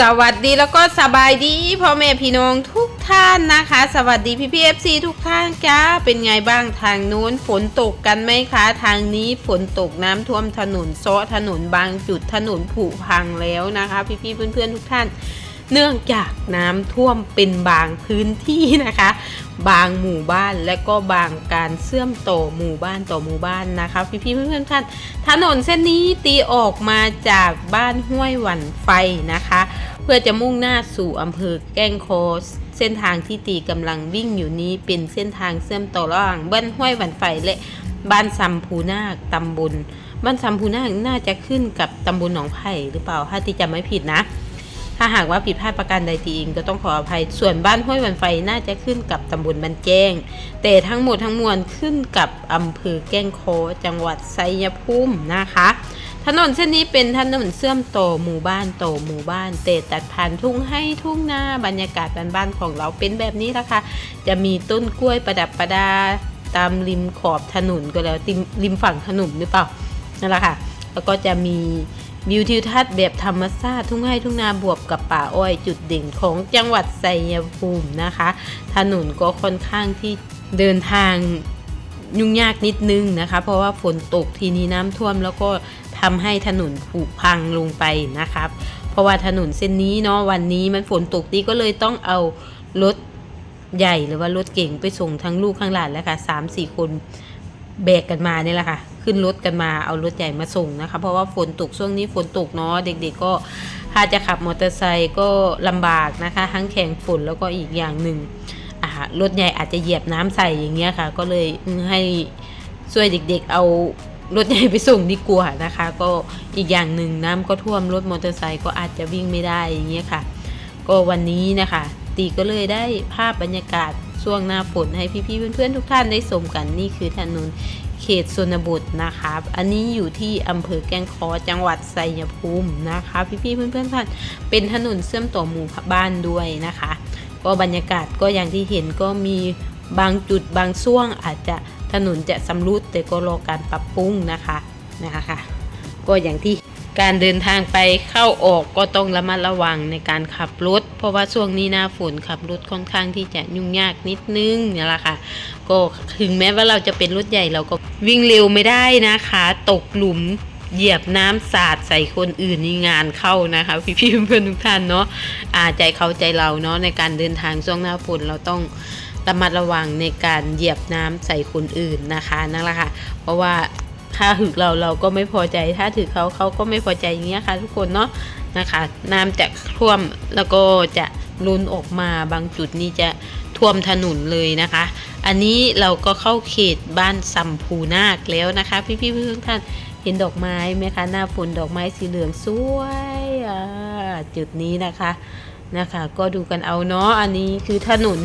สวัสดีแล้วก็สบายดีพ่อแม่พี่น้องทุกท่านนะคะ สวัสดีพี่พีเอฟซีทุกท่านจ้าเป็นไงบ้างทางนู้นฝนตกกันไหมคะ ทางนี้ฝนตกน้ำท่วมถนนซาะถนนบางจุดถนนผุพังแล้วนะคะ พี่พี่เพื่อนๆทุกท่าน เนื่องจากน้ำท่วมเป็นบางพื้นที่นะคะ บางหมู่บ้านและก็บางการเชื่อมต่อหมู่บ้านต่อหมู่บ้านนะคะ พี่ๆเพื่อนๆท่านถนนเส้นนี้ตีออกมาจากบ้านห้วยหวันไฟนะคะ เพื่อจะมุ่งหน้าสู่อำเภอแก้งโคอเส้นทางที่ตีกำลังวิ่งอยู่นี้เป็นเส้นทางเชื่อมต่อระหว่างบ้านห้วยหวันไฟและบ้านซัมพูนาคตำบลบ้านซัมพูนาคน่าจะขึ้นกับตำบลหนองไผ่หรือเปล่าถ้าตีจำไม่ผิดนะ ถ้าหากว่าผิดพลาดประการใดตีเองก็ต้องขออภัย ส่วนบ้านห้วยวันไฟน่าจะขึ้นกับตำบลบันแจ้ง แต่ทั้งหมดทั้งมวลขึ้นกับอำเภอแก้งโคจังหวัดไซยภูมินะคะ ถนนเส้นนี้เป็นถนนเชื่อมต่อหมู่บ้านต่อหมู่บ้าน เตะตัดผ่านทุ่งให้ทุ่งนาบรรยากาศบ้านๆของเราเป็นแบบนี้ละค่ะ จะมีต้นกล้วยประดับประดาตามริมขอบถนนก็แล้วริมฝั่งถนนหรือเปล่านั่นแหละค่ะ แล้วก็จะมี วิวทิวทัศน์แบบธรรมชาติทุ่งไร่ทุ่งนาบวกกับป่าอ้อยจุดเด่นของจังหวัดไซยภูมินะคะ ถนนก็ค่อนข้างที่เดินทางยุ่งยากนิดนึงนะคะ เพราะว่าฝนตกทีนี้น้ำท่วมแล้วก็ทำให้ถนนผุพังลงไปนะครับ เพราะว่าถนนเส้นนี้เนาะวันนี้มันฝนตกดีก็เลยต้องเอารถใหญ่หรือว่ารถเก่งไปส่งทั้งลูกข้างหลานแล้วค่ะสามสี่คนแบกกันมาเนี่ยแหละค่ะ ขึ้นรถกันมาเอารถใหญ่มาส่งนะคะ เพราะว่าฝนตกช่วงนี้ฝนตกเนาะเด็กๆก็ถ้าจะขับมอเตอร์ไซค์ก็ลำบากนะคะ ทั้งแข่งฝนแล้วก็อีกอย่างหนึ่งรถใหญ่อาจจะเหยียบน้ำใส่อย่างเงี้ยค่ะ ก็เลยให้ช่วยเด็กๆ เอารถใหญ่ไปส่งดีกว่านะคะ ก็อีกอย่างหนึ่งน้ำก็ท่วมรถมอเตอร์ไซค์ก็อาจจะวิ่งไม่ได้อย่างเงี้ยค่ะ ก็วันนี้นะคะ ตีก็เลยได้ภาพบรรยากาศช่วงหน้าฝนให้พี่ๆเพื่อนๆทุกท่านได้ชมกันนี่คือถนน เขตชนบทนะคะอันนี้อยู่ที่อำเภอแกงคอจังหวัดไซยภูมินะคะ พี่ๆเพื่อนๆท่านเป็นถนนเชื่อมต่อหมู่บ้านด้วยนะคะ ก็บรรยากาศก็อย่างที่เห็นก็มีบางจุดบางช่วงอาจจะถนนจะสำรุดแต่ก็รอการปรับปรุงนะคะนะคะก็อย่างที่ การเดินทางไปเข้าออกก็ต้องระมัดระวังในการขับรถ เพราะว่าช่วงนี้หน้าฝนขับรถค่อนข้างที่จะยุ่งยากนิดนึงนี่แหละค่ะก็ถึงแม้ว่าเราจะเป็นรถใหญ่เราก็วิ่งเร็วไม่ได้นะคะ ตกหลุมเหยียบน้ำสาดใส่คนอื่นนี่งานเข้านะคะ พี่ๆเพื่อนทุกท่านเนาะอาใจเขาใจเราเนาะในการเดินทางช่วงหน้าฝนเราต้องระมัดระวังในการเหยียบน้ำใส่คนอื่นนะคะนั่นแหละค่ะเพราะว่า ถ้าถึกเราเราก็ไม่พอใจ ถ้าถือเขาเขาก็ไม่พอใจอย่างเงี้ยค่ะทุกคนเนาะนะคะน้ำจะท่วมแล้วก็จะล้นออกมาบางจุดนี่จะท่วมถนนเลยนะคะ อันนี้เราก็เข้าเขตบ้านสัมพูนาคแล้วนะคะ พี่ๆเพื่อนท่านเห็นดอกไม้ไหมคะหน้าฝนดอกไม้สีเหลืองสวยอ่าจุดนี้นะคะนะคะ ก็ดูกันเอาเนาะอันนี้คือถนน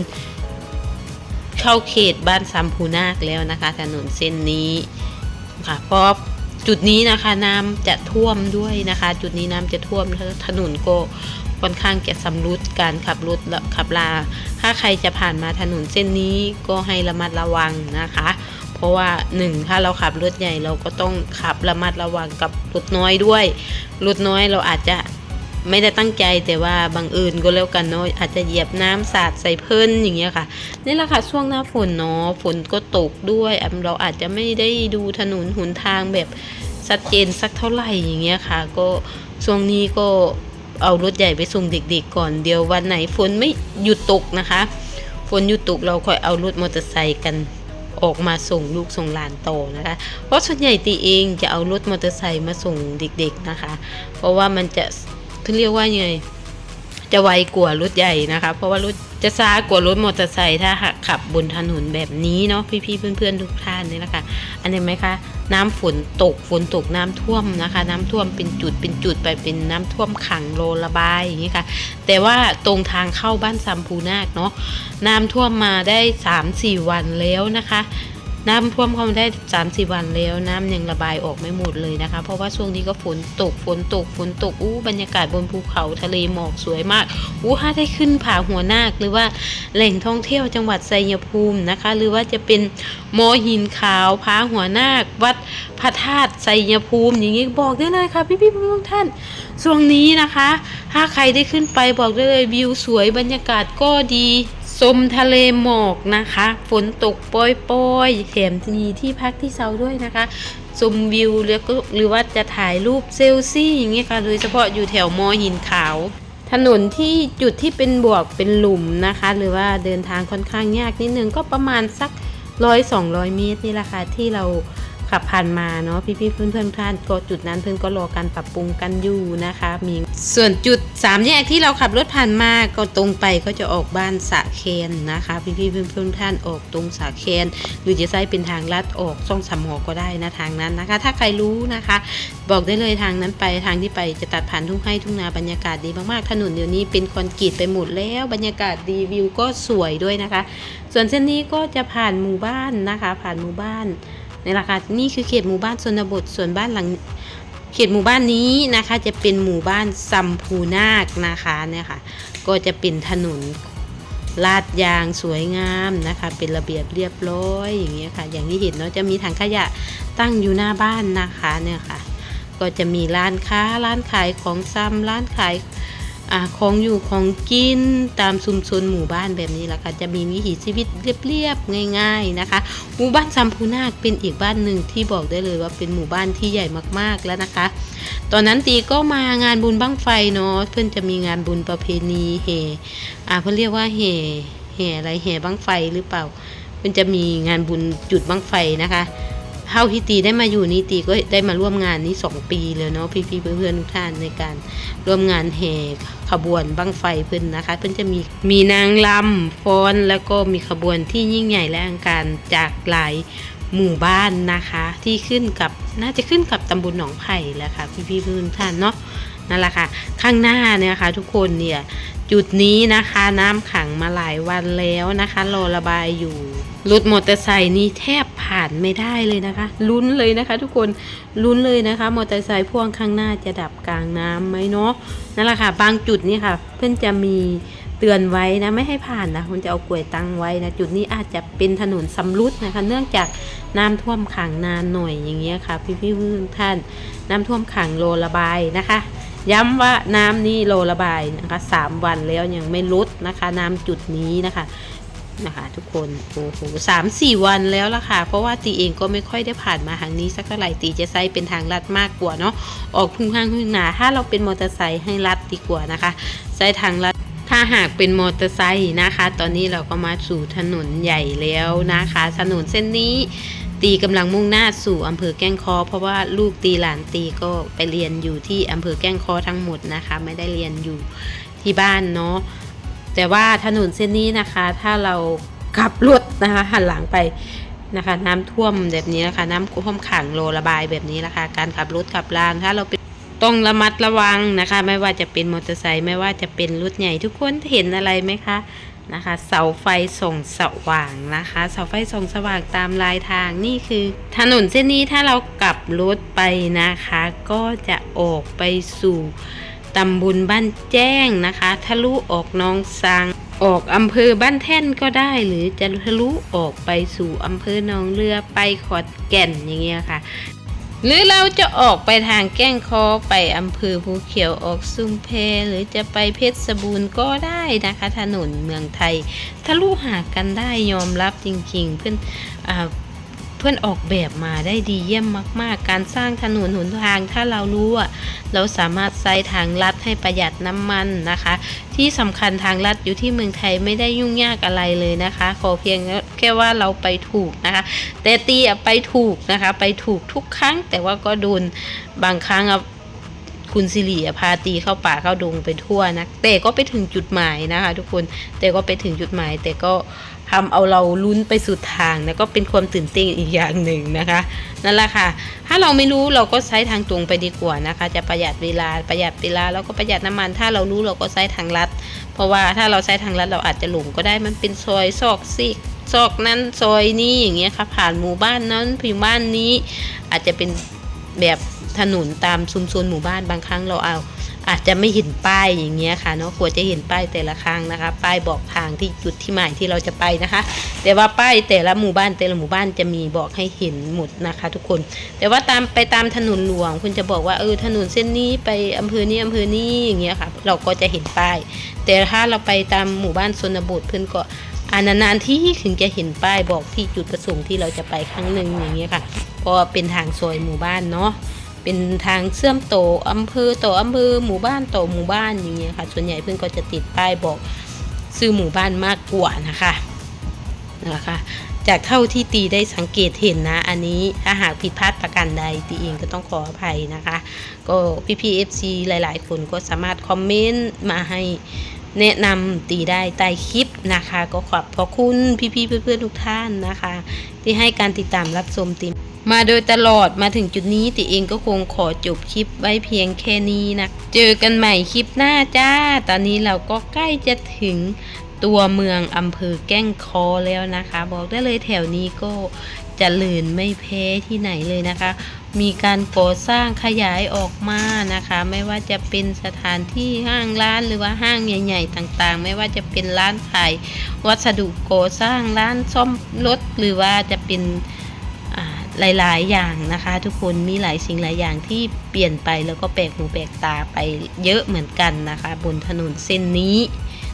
เข้าเขตบ้านสัมพูนาคแล้วนะคะ ถนนเส้นนี้ ค่ะเพราะจุดนี้นะคะน้ำจะท่วมด้วยนะคะ จุดนี้น้ำจะท่วมแล้วถนนก็ค่อนข้างจะสำรุดการขับรถและขับลา ถ้าใครจะผ่านมาถนนเส้นนี้ก็ให้ระมัดระวังนะคะ เพราะว่าหนึ่งถ้าเราขับรถใหญ่เราก็ต้องขับระมัดระวังกับรถน้อยด้วย รถน้อยเราอาจจะ ไม่ได้ตั้งใจแต่ว่าบังเอิญก็แล้วกันเนาะอาจจะเหยียบน้ำสาดใส่เพิ่นอย่างเงี้ยค่ะนี่แหละค่ะช่วงหน้าฝนเนาะฝนก็ตกด้วยอะเราอาจจะไม่ได้ดูถนนหนทางแบบชัดเจนสักเท่าไหร่อย่างเงี้ยค่ะ ก็ช่วงนี้ก็เอารถใหญ่ไปส่งเด็กๆก่อนเดี๋ยววันไหนฝนไม่หยุดตกนะคะ ฝนหยุดตกเราค่อยเอารถมอเตอร์ไซค์กันออกมาส่งลูกส่งหลานโตนะคะ เพราะส่วนใหญ่ตีเองจะเอารถมอเตอร์ไซค์มาส่งเด็กๆนะคะ เพราะว่ามันจะ เขาเรียกว่ายังไง จะไวกว่ารถใหญ่นะคะ เพราะว่ารถจะช้ากว่ารถมอเตอร์ไซค์ถ้าหากขับบนถนนแบบนี้เนาะพี่ๆเพื่อนๆทุกท่านนี่แหละค่ะอันนี้ไหมคะน้ำฝนตกฝนตกน้ำท่วมนะคะ น้ำท่วมเป็นจุดเป็นจุดไปเป็นน้ำท่วมขังโลระบายอย่างนี้ค่ะ แต่ว่าตรงทางเข้าบ้านซัมพูนาคเนาะน้ำท่วมมาได้ 3-4 วันแล้วนะคะ น้ำท่วมเข้ามาได้สามสี่วันแล้วน้ำยังระบายออกไม่หมดเลยนะคะ เพราะว่าช่วงนี้ก็ฝนตกฝนตกฝนตกอู้บรรยากาศบนภูเขาทะเลหมอกสวยมากอู้ถ้าได้ขึ้นผาหัวนาคหรือว่าแหล่งท่องเที่ยวจังหวัดไซยภูมินะคะ หรือว่าจะเป็นมอหินขาวผาหัวนาค วัดพระธาตุไซยภูมิอย่างนี้บอกได้เลยค่ะพี่ๆทุกท่านช่วงนี้นะคะ ถ้าใครได้ขึ้นไปบอกได้เลยวิวสวยบรรยากาศก็ดี ชมทะเลหมอกนะคะ ฝนตกปล่อยๆแถมมีที่พักที่เซาด้วยนะคะชมวิวแล้วก็หรือว่าจะถ่ายรูปเซลฟี่อย่างเงี้ยค่ะ โดยเฉพาะอยู่แถวมอหินขาว ถนนที่จุดที่เป็นบวกเป็นหลุมนะคะ หรือว่าเดินทางค่อนข้างยากนิดนึงก็ประมาณสักร้อยสองร้อยเมตรนี่แหละค่ะที่เรา ขับผ่านมาเนาะพี่ๆเพื่อนๆทุกท่านก็จุดนั้นเพื่อนก็รอการปรับปรุงกันอยู่นะคะ มีส่วนจุดสามแยกที่เราขับรถผ่านมาก็ตรงไปก็จะออกบ้านสะเคนนะคะ พี่ๆเพื่อนๆทุกท่านออกตรงสะเคนหรือจะใช้เป็นทางลัดออกช่องสามหอก็ได้นะทางนั้นนะคะ ถ้าใครรู้นะคะ บอกได้เลยทางนั้นไปทางที่ไปจะตัดผ่านทุ่งไร่ทุ่งนาบรรยากาศดีมากๆถนนเดี๋ยวนี้เป็นคอนกรีตไปหมดแล้วบรรยากาศดีวิวก็สวยด้วยนะคะ ส่วนเส้นนี้ก็จะผ่านหมู่บ้านนะคะ ผ่านหมู่บ้าน ในราคานี่คือเขตหมู่บ้านชนบทส่วนบ้านหลังเขตหมู่บ้านนี้นะคะจะเป็นหมู่บ้านซัมพูนาคนะคะเนี่ยค่ะก็จะเป็นถนนลาดยางสวยงามนะคะ เป็นระเบียบเรียบร้อยอย่างเงี้ยค่ะ อย่างที่เห็นเนาะจะมีถังขยะตั้งอยู่หน้าบ้านนะคะเนี่ยค่ะ ก็จะมีร้านค้าร้านขายของซ้ำร้านขาย อของอยู่ของกินตามชุมชนหมู่บ้านแบบนี้แหละค่ะจะมีวิถีชีวิตเรียบๆง่าย ๆนะคะหมู่บ้านซัมพูนาคเป็นอีกบ้านหนึ่งที่บอกได้เลยว่าเป็นหมู่บ้านที่ใหญ่มากๆแล้วนะคะ ตอนนั้นตีก็มางานบุญบั้งไฟเนาะเพื่อนจะมีงานบุญประเพณีแห่อ่าเพื่อเรียกว่าแห่แห่อะไรแห่บั้งไฟหรือเปล่าเพื่อนจะมีงานบุญจุดบั้งไฟนะคะ เท่าที่ตีได้มาอยู่นี่ตีก็ได้มาร่วมงานนี้สองปีเลยเนาะพี่ๆเพื่อนๆทุกท่านในการร่วมงานแห่ขบวนบั้งไฟเพื่อนนะคะ เพื่อนจะมีมีนางลำฟ้อนแล้วก็มีขบวนที่ยิ่งใหญ่และอลังการจากหลายหมู่บ้านนะคะ ที่ขึ้นกับน่าจะขึ้นกับตำบลหนองไผ่แหละค่ะพี่พี่ๆเพื่อนท่านเนาะนั่นแหละค่ะ ข้างหน้าเนี่ยค่ะ ทุกคนเนี่ยจุดนี้นะคะ น้ำขังมาหลายวันแล้วนะคะ รอระบายอยู่ รถมอเตอร์ไซค์นี่แทบผ่านไม่ได้เลยนะคะ ลุ้นเลยนะคะ ทุกคนลุ้นเลยนะคะ มอเตอร์ไซค์พ่วงข้างหน้าจะดับกลางน้ำไหมเนาะนั่นแหละค่ะบางจุดนี่ค่ะ เพื่อนจะมีเตือนไว้นะไม่ให้ผ่านนะมันจะเอากลวยตั้งไว้นะจุดนี้อาจจะเป็นถนนสำรุดนะคะ เนื่องจากน้ำท่วมขังนานหน่อยอย่างเงี้ยค่ะ พี่พี่ๆทุกท่าน น้ำท่วมขังโลระบายนะคะ ย้ำว่าน้ำนี่โลระบายนะคะสามวันแล้วยังไม่ลดนะคะ น้ำจุดนี้นะคะ นะคะ ทุกคนโอ้โหสามสี่วันแล้วล่ะค่ะ เพราะว่าตีเองก็ไม่ค่อยได้ผ่านมาทางนี้สักเท่าไหร่ตีจะใช้เป็นทางลัดมากกว่าเนาะออกพึ่งข้างพึ่งหนาถ้าเราเป็นมอเตอร์ไซค์ให้ลัดดีกว่านะคะใช้ทางลัดถ้าหากเป็นมอเตอร์ไซค์นะคะ ตอนนี้เราก็มาสู่ถนนใหญ่แล้วนะคะ ถนนเส้นนี้ตีกำลังมุ่งหน้าสู่อำเภอแก้งคอ เพราะว่าลูกตีหลานตีก็ไปเรียนอยู่ที่อำเภอแก้งคอทั้งหมดนะคะ ไม่ได้เรียนอยู่ที่บ้านเนาะ แต่ว่าถนนเส้นนี้นะคะ ถ้าเราขับรถนะคะหันหลังไปนะคะ น้ำท่วมแบบนี้นะคะ น้ำท่วมขังโลระบายแบบนี้นะคะ การขับรถขับรางถ้าเราเป็นต้องระมัดระวังนะคะ ไม่ว่าจะเป็นมอเตอร์ไซค์ไม่ว่าจะเป็นรถใหญ่ทุกคนเห็นอะไรไหมคะนะคะ เสาไฟส่องสว่างนะคะ เสาไฟส่องสว่างตามลายทางนี่คือ ถนนเส้นนี้ถ้าเรากลับรถไปนะคะ ก็จะออกไปสู่ ตำบลบ้านแจ้งนะคะ ทะลุออกน้องสัง ออกอำเภอบ้านแท่นก็ได้ หรือจะทะลุออกไปสู่อำเภอหนองเรือไปขอดแก่นอย่างเงี้ยค่ะ หรือเราจะออกไปทางแก้งคอไปอำเภอภูเขียวออกซุมเพหรือจะไปเพชรบูรณ์ก็ได้นะคะ ถนนเมืองไทย ทะลุหากันได้ยอมรับจริงๆ เพื่อนอา เพื่อนออกแบบมาได้ดีเยี่ยมมาก ๆ การสร้างถนนหนทางถ้าเรารู้อะเราสามารถใช้ทางลัดให้ประหยัดน้ำมันนะคะ ที่สำคัญทางลัดอยู่ที่เมืองไทยไม่ได้ยุ่งยากอะไรเลยนะคะ ขอเพียงแค่ว่าเราไปถูกนะคะ แต่ตีไปถูกนะคะ ไปถูกทุกครั้งแต่ว่าก็โดนบางครั้งอะ คุณสิริพาตีเข้าป่าเข้าดงไปทั่วนะแต่ก็ไปถึงจุดหมายนะคะ ทุกคนแต่ก็ไปถึงจุดหมาย แต่ก็ทำเอาเราลุ้นไปสุดทางนะก็เป็นความตื่นเต้นอีกอย่างหนึ่งนะคะนั่นแหละค่ะ ถ้าเราไม่รู้เราก็ใช้ทางตรงไปดีกว่านะคะ จะประหยัดเวลาประหยัดเวลาแล้วก็ประหยัดน้ำมัน ถ้าเรารู้เราก็ใช้ทางลัด เพราะว่าถ้าเราใช้ทางลัดเราอาจจะหลงก็ได้มันเป็นซอยซอกซีกซอกนั้นซอยนี้อย่างเงี้ยค่ะผ่านหมู่บ้านนั้นหมู่บ้านนี้อาจจะเป็น แบบถนนตามชุมชนหมู่บ้านบางครั้งเราเอา อาจจะไม่เห็นป้ายอย่างเงี้ยค่ะเนาะควรจะเห็นป้ายแต่ละครั้งนะคะ ป้ายบอกทางที่จุดที่หมายที่เราจะไปนะคะ แต่ว่าป้ายแต่ละหมู่บ้านแต่ละหมู่บ้านจะมีบอกให้เห็นหมดนะคะ ทุกคน แต่ว่าตามไปตามถนนหลวง คุณจะบอกว่าเออถนนเส้นนี้ไปอำเภอนี้อำเภอนี้อย่างเงี้ยค่ะ เราก็จะเห็นป้าย แต่ถ้าเราไปตามหมู่บ้านชนบทเพื่อนก็อานานๆที่ถึงจะเห็นป้ายบอกที่จุดประสงค์ที่เราจะไปครั้งหนึ่งอย่างเงี้ยค่ะ เพราะว่าเป็นทางซอยหมู่บ้านเนาะเป็นทางเชื่อมโตออำเภอต่ออำเภอหมู่บ้านต่อหมู่บ้านอย่างเงี้ยค่ะ ส่วนใหญ่เพื่อนก็จะติดป้ายบอกชื่อหมู่บ้านมากกว่านะคะนะคะ จากเท่าที่ตีได้สังเกตเห็นนะ อันนี้ถ้าหากผิดพลาดประการใดตีเองก็ต้องขออภัยนะคะ ก็พี่พีเอฟซีหลาย ๆ คนก็สามารถคอมเมนต์มาให้ แนะนำตีได้ใต้คลิปนะคะ ก็ขอบพระคุณพี่ๆเพื่อนๆทุกท่านนะคะ ที่ให้การติดตามรับชมตีมาโดยตลอดมาถึงจุดนี้ติเองก็คงขอจบคลิปไว้เพียงแค่นี้นะ เจอกันใหม่คลิปหน้าจ้า ตอนนี้เราก็ใกล้จะถึงตัวเมืองอำเภอแก้งคอแล้วนะคะ บอกได้เลยแถวนี้ก็จเจริญไม่แพ้ที่ไหนเลยนะคะ มีการก่อสร้างขยายออกมานะคะ ไม่ว่าจะเป็นสถานที่ห้างร้านหรือว่าห้างใหญ่ ๆ ต่างๆ ไม่ว่าจะเป็นร้านขายวัสดุก่อสร้างร้านซ่อมรถหรือว่าจะเป็นหลายๆ อย่างนะคะ ทุกคนมีหลายสิ่งหลายอย่างที่เปลี่ยนไปแล้วก็แปลกหูแปลกตาไปเยอะเหมือนกันนะคะ บนถนนเส้นนี้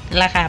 นั่นแหละค่ะ